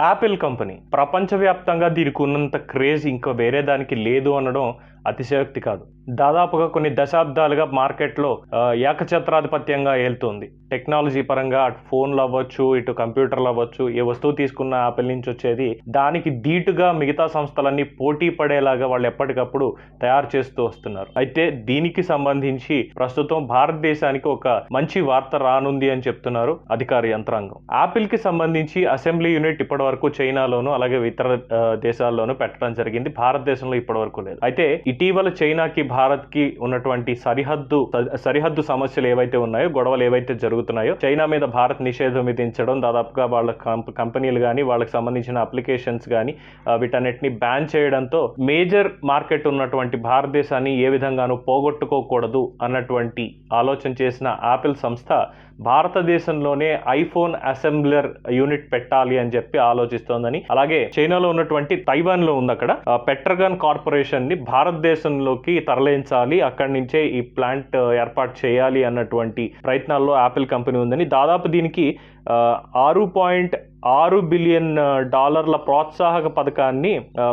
Apple company ప్రపంచవ్యాప్తంగా దీనికి ఉన్నంత క్రేజ్ ఇంకా వేరే దానికి లేదు అనడం అతిశయోక్తి కాదు. దాదాపుగా కొన్ని దశాబ్దాలుగా మార్కెట్లో ఏకచత్రాధిపత్యంగా ఏకఛత్రాధిపత్యంగా ఏలుతుంది. టెక్నాలజీ పరంగా అటు ఫోన్లు అవ్వచ్చు ఇటు కంప్యూటర్లు అవ్వచ్చు ఏ వస్తువు తీసుకున్న యాపిల్ నుంచి వచ్చేది దానికి ధీటుగా మిగతా సంస్థలన్నీ పోటీ పడేలాగా వాళ్ళు ఎప్పటికప్పుడు తయారు చేస్తూ వస్తున్నారు. అయితే దీనికి సంబంధించి ప్రస్తుతం భారతదేశానికి ఒక మంచి వార్త రానుంది అని చెప్తున్నారు అధికార యంత్రాంగం. ఆపిల్కి కి సంబంధించి అసెంబ్లీ యూనిట్ ఇప్పటి వరకు చైనాలోను అలాగే ఇతర దేశాల్లోనూ పెట్టడం జరిగింది. భారతదేశంలో ఇప్పటి వరకు లేదు. అయితే ఇటీవల చైనాకి భారత్కి ఉన్నటువంటి సరిహద్దు సరిహద్దు సమస్యలు ఏవైతే ఉన్నాయో గొడవలు ఏవైతే జరుగుతున్నాయో చైనా మీద భారత్ నిషేధం విధించడం దాదాపుగా వాళ్ళ కంపెనీలు కానీ వాళ్ళకి సంబంధించిన అప్లికేషన్స్ కానీ వీటన్నిటిని బ్యాన్ చేయడంతో మేజర్ మార్కెట్ ఉన్నటువంటి భారతదేశాన్ని ఏ విధంగానూ పోగొట్టుకోకూడదు అన్నటువంటి ఆలోచన చేసిన యాపిల్ సంస్థ భారతదేశంలోనే ఐఫోన్ అసెంబ్లర్ యూనిట్ పెట్టాలి అని చెప్పి ఆలోచిస్తోందని అలాగే చైనాలో ఉన్నటువంటి తైవాన్లో ఉంది అక్కడ పెట్రగన్ పెట్రగాన్ కార్పొరేషన్ని భారతదేశంలోకి తరలించాలి అక్కడి నుంచే ఈ ప్లాంట్ ఏర్పాటు చేయాలి అన్నటువంటి ప్రయత్నాల్లో యాపిల్ కంపెనీ ఉందని దాదాపు దీనికి ఆరు పాయింట్ ఆరు బిలియన్ డాలర్ల ప్రోత్సాహక పథకాన్ని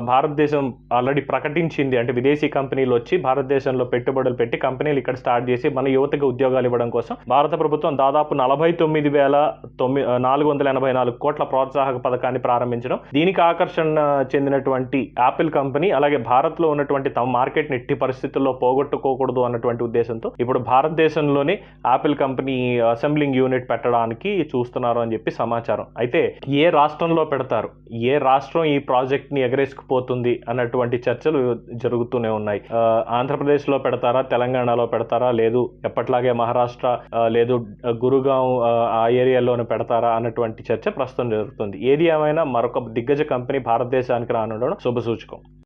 భారతదేశం ఆల్రెడీ ప్రకటించింది. అంటే విదేశీ కంపెనీలు వచ్చి భారతదేశంలో పెట్టుబడులు పెట్టి కంపెనీలు ఇక్కడ స్టార్ట్ చేసి మన యువతకు ఉద్యోగాలు ఇవ్వడం కోసం భారత ప్రభుత్వం దాదాపు నలభై తొమ్మిది వేల తొమ్మిది నాలుగు వందల ఎనభై నాలుగు కోట్ల ప్రోత్సాహక పథకాన్ని ప్రారంభించడం దీనికి ఆకర్షణ చెందినటువంటి యాపిల్ కంపెనీ అలాగే భారత్లో ఉన్నటువంటి తమ మార్కెట్ని ఎట్టి పరిస్థితుల్లో పోగొట్టుకోకూడదు అన్నటువంటి ఉద్దేశంతో ఇప్పుడు భారతదేశంలోనే యాపిల్ కంపెనీ అసెంబ్లింగ్ యూనిట్ పెట్టడానికి చూస్తున్నారు అని చెప్పి సమాచారం. అయితే ఏ రాష్ట్రంలో పెడతారు? ఏ రాష్ట్రం ఈ ప్రాజెక్ట్ని ఎగరేసుకుపోతుంది అన్నటువంటి చర్చలు జరుగుతూనే ఉన్నాయి. ఆ, ఆంధ్రప్రదేశ్లో పెడతారా? తెలంగాణలో పెడతారా? లేదు ఎప్పట్లాగే మహారాష్ట్ర లేదు గురుగాం ఆ, ఆ ఏరియాలోనే పెడతారా? అన్నటువంటి చర్చ ప్రస్తుతం జరుగుతుంది. ఏది ఏమైనా మరొక దిగ్గజ కంపెనీ భారతదేశానికి రానుండడం శుభసూచకం.